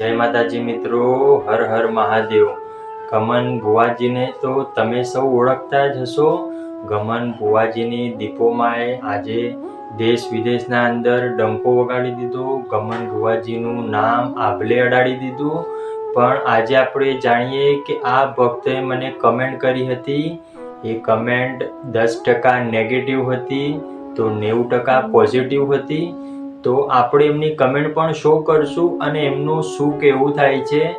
જય માતાજી મિત્રો, હર હર મહાદેવ. ગમન ભુવાજીને તો તમે સૌ ઓળખતા જ હશો. ગમન ભુવાજીની દીપોમાએ આજે દેશ વિદેશના અંદર ડંકો વગાડી દીધો. ગમન ભુવાજીનું નામ આભલે અડાડી દીધું. પણ આજે આપણે જાણીએ કે આ ભક્તે મને કમેન્ટ કરી હતી. એ કમેન્ટ દસ ટકા નેગેટિવ હતી, તો નેવું ટકા પોઝિટિવ હતી. તો આપણે એમની કમેન્ટ પણ શો કરશું અને એમનું શું કહેવું થાય છે.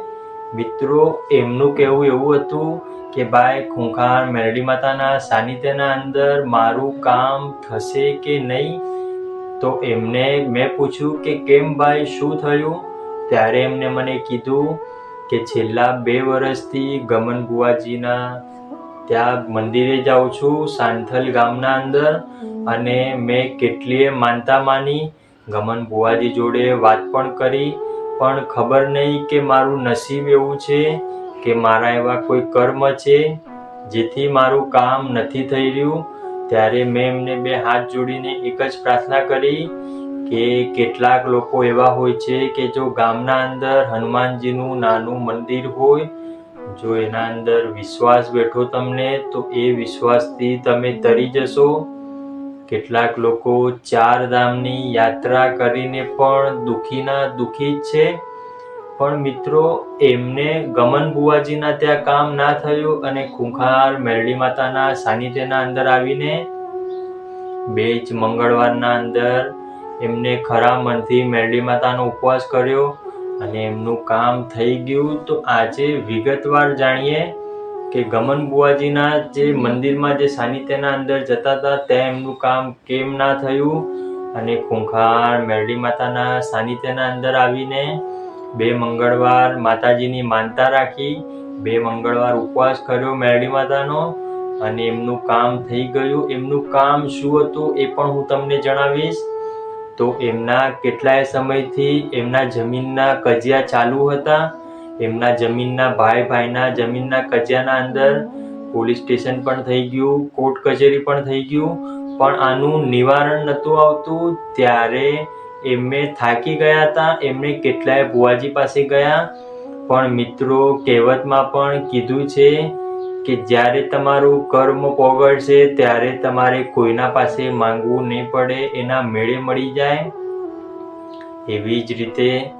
મિત્રો, એમનું કહેવું એવું હતું કે, ભાઈ, ખૂંખાર મેરડી માતાના સાનિધ્યના અંદર મારું કામ થશે કે નહીં? તો એમને મેં પૂછ્યું કે, કેમ ભાઈ, શું થયું? ત્યારે એમને મને કીધું કે, છેલ્લા બે વર્ષથી ગમન બુવાજીના ત્યાં મંદિરે જાઉં છું, સાંથલ ગામના અંદર, અને મેં કેટલીય માનતા માની ગમન બુવાજી જોડે વાત પણ કરી, પણ ખબર નહીં કે મારું નસીબ એવું છે કે મારા એવા કોઈ કર્મ છે જેથી મારું કામ નથી થઈ રહ્યું. ત્યારે મેં એમને બે હાથ જોડીને એક જ પ્રાર્થના કરી કે કેટલાક લોકો એવા હોય છે કે જો ગામના અંદર હનુમાનજીનું નાનું મંદિર હોય, જો એના અંદર વિશ્વાસ બેઠો તમને, તો એ વિશ્વાસથી તમે તરી જશો. કેટલાક લોકો ચાર ધામની યાત્રા કરીને પણ દુખીના દુખી જ છે. પણ મિત્રો, એમને ગમન બુવાજીના ત્યાં કામ ના થયું અને ખૂંખાર મેરડી માતાના સાનિધ્યના અંદર આવીને બે જ મંગળવારના અંદર એમને ખરા મનથી મેરડી માતાનો ઉપવાસ કર્યો અને એમનું કામ થઈ ગયું. તો આજે વિગતવાર જાણીએ કે ગમન બુવાજીના જે મંદિરમાં જે સાનિધ્યના અંદર જતા હતા, ત્યાં એમનું કામ કેમ ના થયું? અને ખૂંખાર, મેરડી માતાના સાનિધ્યના અંદર આવીને બે મંગળવાર માતાજીની માનતા રાખી, બે મંગળવાર ઉપવાસ કર્યો મેરડી માતાનો અને એમનું કામ થઈ ગયું. એમનું કામ શું હતું એ પણ હું તમને જણાવીશ. તો એમના કેટલાય સમયથી એમના જમીનના કજિયા ચાલુ હતા. એમના જમીનના ભાઈ ભાઈના, જમીનના કજિયાના અંદર પોલીસ સ્ટેશન પણ થઈ ગયું, કોર્ટ કચેરી પણ થઈ ગયું, પણ આનું નિવારણ નહોતું આવતું. ત્યારે એમને થાકી ગયા હતા, એમને કેટલાય ભુવાજી પાસે ગયા. પણ મિત્રો, કહેવતમાં પણ કીધું છે કે જ્યારે તમારું કર્મ પોગળશે, ત્યારે તમારે કોઈના પાસે માંગવું નહીં પડે, એના મેળે મળી જાય. એવી જ રીતે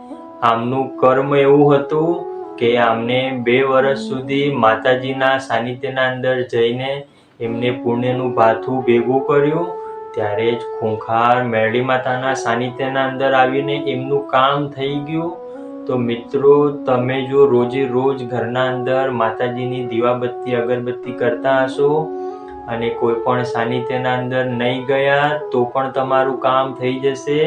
આમનું કર્મ એવું હતું કે આમને બે વર્ષ સુધી માતાજીના સાનિધ્યના અંદર જઈને એમને પુણ્યનું ભાથું ભેગું કર્યું. ત્યારે જ ખૂંખાર મેરડી માતાના સાનિધ્યના અંદર આવીને એમનું કામ થઈ ગયું. તો મિત્રો, તમે જો રોજે રોજ ઘરના અંદર માતાજીની દીવાબત્તી, અગરબત્તી કરતા હશો અને કોઈ પણ સાનિધ્યના અંદર નહીં ગયા, તો પણ તમારું કામ થઈ જશે.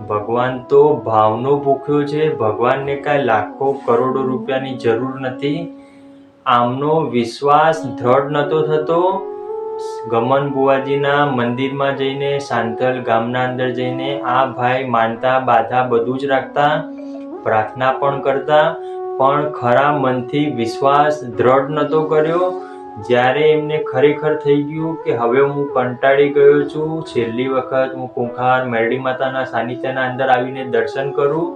ભગવાન તો ભાવનો ભૂખ્યો છે. ભગવાનને કાંઈ લાખો કરોડો રૂપિયાની જરૂર નથી. આમનો વિશ્વાસ દ્રઢ નહોતો થતો. ગમન બુવાજીના મંદિરમાં જઈને સાંથલ ગામના અંદર જઈને આ ભાઈ માનતા બાધા બધું જ રાખતા, પ્રાર્થના પણ કરતા, પણ ખરા મનથી વિશ્વાસ દ્રઢ નહોતો કર્યો. જ્યારે એમને ખરેખર થઈ ગયું કે હવે હું કંટાળી ગયો છું, છેલ્લી વખત હું કુંખાર મેરડી માતાના સાનિધ્યના અંદર આવીને દર્શન કરું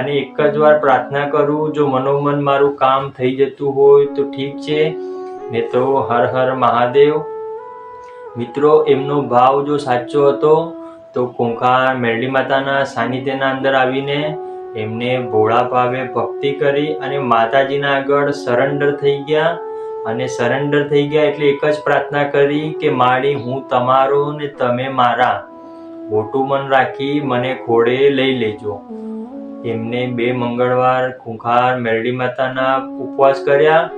અને એક જ વાર પ્રાર્થના કરું, જો મનોમન મારું કામ થઈ જતું હોય તો ઠીક છે. ને તો હર હર મહાદેવ. મિત્રો, એમનો ભાવ જો સાચો હતો, તો કુંખાર મેરડી માતાના સાનિધ્યના અંદર આવીને એમને ભોળા ભાવે ભક્તિ કરી અને માતાજીના આગળ સરેન્ડર થઈ ગયા. અને સરેન્ડર થઈ ગયા એટલે એક જ પ્રાર્થના કરી કે માળી હું તમારો ને તમે મારા. મોટું મન રાખી મને ખોડે લઈ લેજો. એમને બે મંગળવાર ખુંખાર મેરડી માતાના ઉપવાસ કર્યા.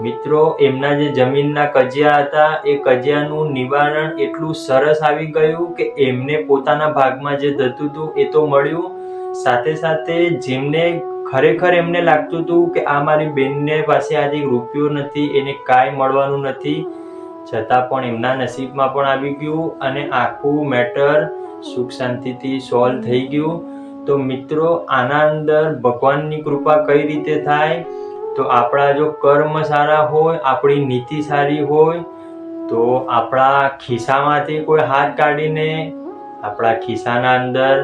મિત્રો, એમના જે જમીનના કજિયા હતા, એ કજિયાનું નિવારણ એટલું સરસ આવી ગયું કે એમને પોતાના ભાગમાં જે થતું હતું એ તો મળ્યું. સાથે સાથે જેમને ખરેખર એમને લાગતું હતું કે આ મારી બેનને પાસે આજે રૂપિયો નથી, એને કાંઈ મળવાનું નથી. છતાં પણ એમના નસીબમાં પણ આવી ગયું અને આખું મેટર સુખ શાંતિથી સોલ્વ થઈ ગયું. તો મિત્રો, આના અંદર ભગવાનની કૃપા કઈ રીતે થાય? તો આપણા જો કર્મ સારા હોય, આપણી નીતિ સારી હોય, તો આપણા ખિસ્સામાંથી કોઈ હાથ કાઢીને, આપણા ખિસ્સાના અંદર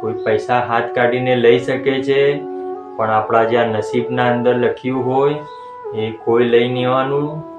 કોઈ પૈસા હાથ કાઢીને લઈ શકે છે. પણ આપણા જ્યાં નસીબના અંદર લખ્યું હોય એ કોઈ લઈ આવવાનું.